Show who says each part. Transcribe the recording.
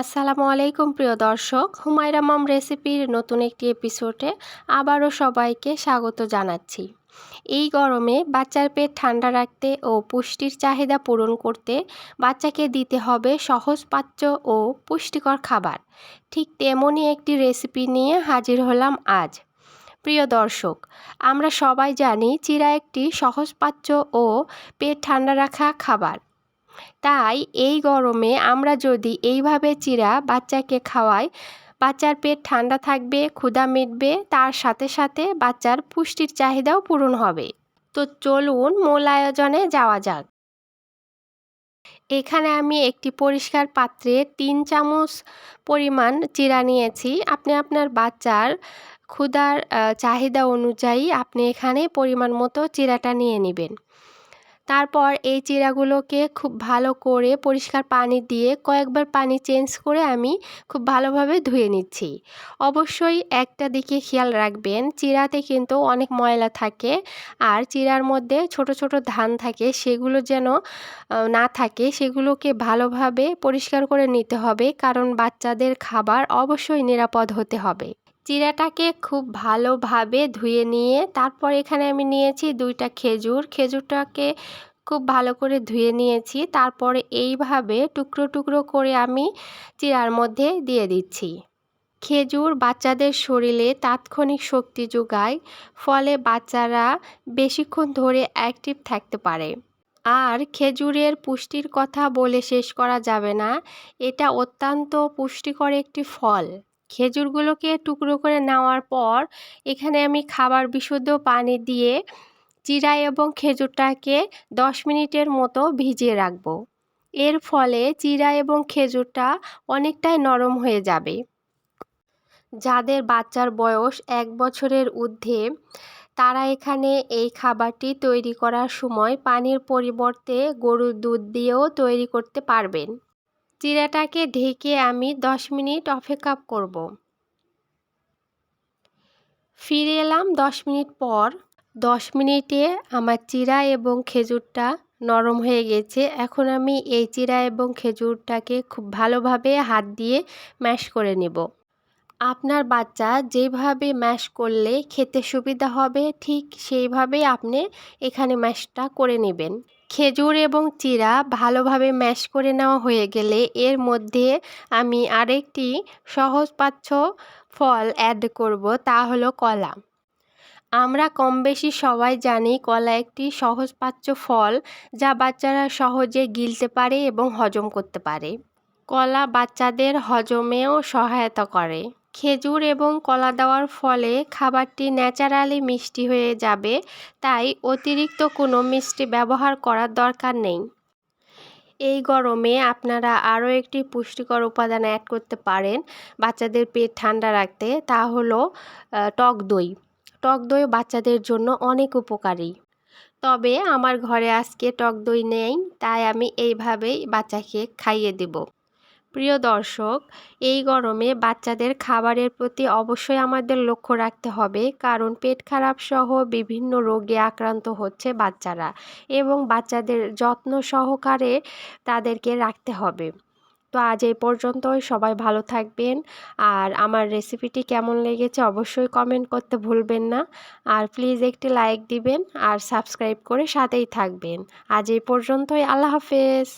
Speaker 1: আসসালামু আলাইকুম, প্রিয় দর্শক। হুমায়রা মম রেসিপির নতুন একটি এপিসোডে আবারও সবাইকে স্বাগত জানাচ্ছি। এই গরমে বাচ্চার পেট ঠান্ডা রাখতে ও পুষ্টির চাহিদা পূরণ করতে বাচ্চাকে দিতে হবে সহজ পাচ্য ও পুষ্টিকর খাবার। ঠিক তেমনই একটি রেসিপি নিয়ে হাজির হলাম আজ। প্রিয় দর্শক, আমরা সবাই জানি চিরা একটি সহজপাচ্য ও পেট ঠান্ডা রাখা খাবার। তাই এই গরমে আমরা যদি এইভাবে চিরা বাচ্চাকে খাওয়াই, বাচ্চার পেট ঠান্ডা থাকবে, ক্ষুধা মিটবে, তার সাথে সাথে বাচ্চার পুষ্টির চাহিদাও পূরণ হবে। তো চলুন মূল আয়োজনে যাওয়া যাক। এখানে আমি একটি পরিষ্কার পাত্রে তিন চামচ পরিমাণ চিরা নিয়েছি। আপনি আপনার বাচ্চার ক্ষুধার চাহিদা অনুযায়ী আপনি এখানে পরিমাণ মতো চিরাটা নিয়ে নেবেন। তারপর এই চিরাগুলোকে খুব ভালো করে পরিষ্কার পানি দিয়ে কয়েকবার পানি চেঞ্জ করে আমি খুব ভালোভাবে ধুয়ে নিচ্ছি। অবশ্যই একটা দিকে খেয়াল রাখবেন, চিরাতে কিন্তু অনেক ময়লা থাকে আর চিরার মধ্যে ছোট ছোট ধান থাকে সেগুলো যেন না থাকে সেগুলোকে ভালোভাবে পরিষ্কার করে নিতে হবে কারণ বাচ্চাদের খাবার অবশ্যই নিরাপদ হতে হবে। চিরাটাকে খুব ভালোভাবে ধুয়ে নিয়ে তারপর এখানে আমি নিয়েছি দুইটা খেজুর। খেজুরটাকে খুব ভালো করে ধুয়ে নিয়েছি। তারপরে এইভাবে টুকরো টুকরো করে আমি চিরার মধ্যে দিয়ে দিচ্ছি। খেজুর বাচ্চাদের শরীরে তাৎক্ষণিক শক্তি যোগায়, ফলে বাচ্চারা বেশিক্ষণ ধরে অ্যাক্টিভ থাকতে পারে। আর খেজুরের পুষ্টির কথা বলে শেষ করা যাবে না। এটা অত্যন্ত পুষ্টিকর একটি ফল। খেজুরগুলোকে টুকরো করে নেওয়ার পর এখানে আমি খাবার বিশুদ্ধ পানি দিয়ে চিরা এবং খেজুরটাকে দশ মিনিটের মতো ভিজিয়ে রাখব। এর ফলে চিরা এবং খেজুরটা অনেকটাই নরম হয়ে যাবে। যাদের বাচ্চার বয়স এক বছরের ঊর্ধ্বে, তারা এখানে এই খাবারটি তৈরি করার সময় পানির পরিবর্তে গরুর দুধ দিয়েও তৈরি করতে পারবেন। চিরাটাকে ঢেকে আমি দশ মিনিট অপেক্ষা করব। ফিরে এলাম দশ মিনিট পর। দশ মিনিটে আমার চিরা এবং খেজুরটা নরম হয়ে গেছে। এখন আমি এই চিরা এবং খেজুরটাকে খুব ভালোভাবে হাত দিয়ে ম্যাশ করে নেব। আপনার বাচ্চা যেভাবে ম্যাশ করলে খেতে সুবিধা হবে, ঠিক সেইভাবেই আপনি এখানে ম্যাশটা করে নেবেন। খেজুর এবং চিরা ভালোভাবে ম্যাশ করে নেওয়া হয়ে গেলে এর মধ্যে আমি আরেকটি সহজপাচ্য ফল অ্যাড করব, তা হলো কলা। আমরা কম বেশি সবাই জানি কলা একটি সহজপাচ্য ফল, যা বাচ্চারা সহজে গিলতে পারে এবং হজম করতে পারে। কলা বাচ্চাদের হজমেও সহায়তা করে। খেজুর এবং কলা দেওয়ার ফলে খাবারটি ন্যাচারালি মিষ্টি হয়ে যাবে, তাই অতিরিক্ত কোনো মিষ্টি ব্যবহার করার দরকার নেই। এই গরমে আপনারা আরও একটি পুষ্টিকর উপাদান অ্যাড করতে পারেন বাচ্চাদের পেট ঠান্ডা রাখতে, তা হলো টক দই। টক দই বাচ্চাদের জন্য অনেক উপকারী। তবে আমার ঘরে আজকে টক দই নেই, তাই আমি এইভাবেই বাচ্চাকে খাইয়ে দেব। প্রিয় দর্শক, এই গরমে বাচ্চাদের খাবারের প্রতি অবশ্যই আমাদের লক্ষ্য রাখতে হবে, কারণ পেট খারাপ সহ বিভিন্ন রোগে আক্রান্ত হচ্ছে বাচ্চারা এবং বাচ্চাদের যত্ন সহকারে তাদেরকে রাখতে হবে। তো আজ এই পর্যন্তই, সবাই ভালো থাকবেন। আর আমার রেসিপিটি কেমন লেগেছে অবশ্যই কমেন্ট করতে ভুলবেন না। আর প্লিজ একটি লাইক দিবেন আর সাবস্ক্রাইব করে সাথেই থাকবেন। আজ এই পর্যন্তই, আল্লাহ হাফেজ।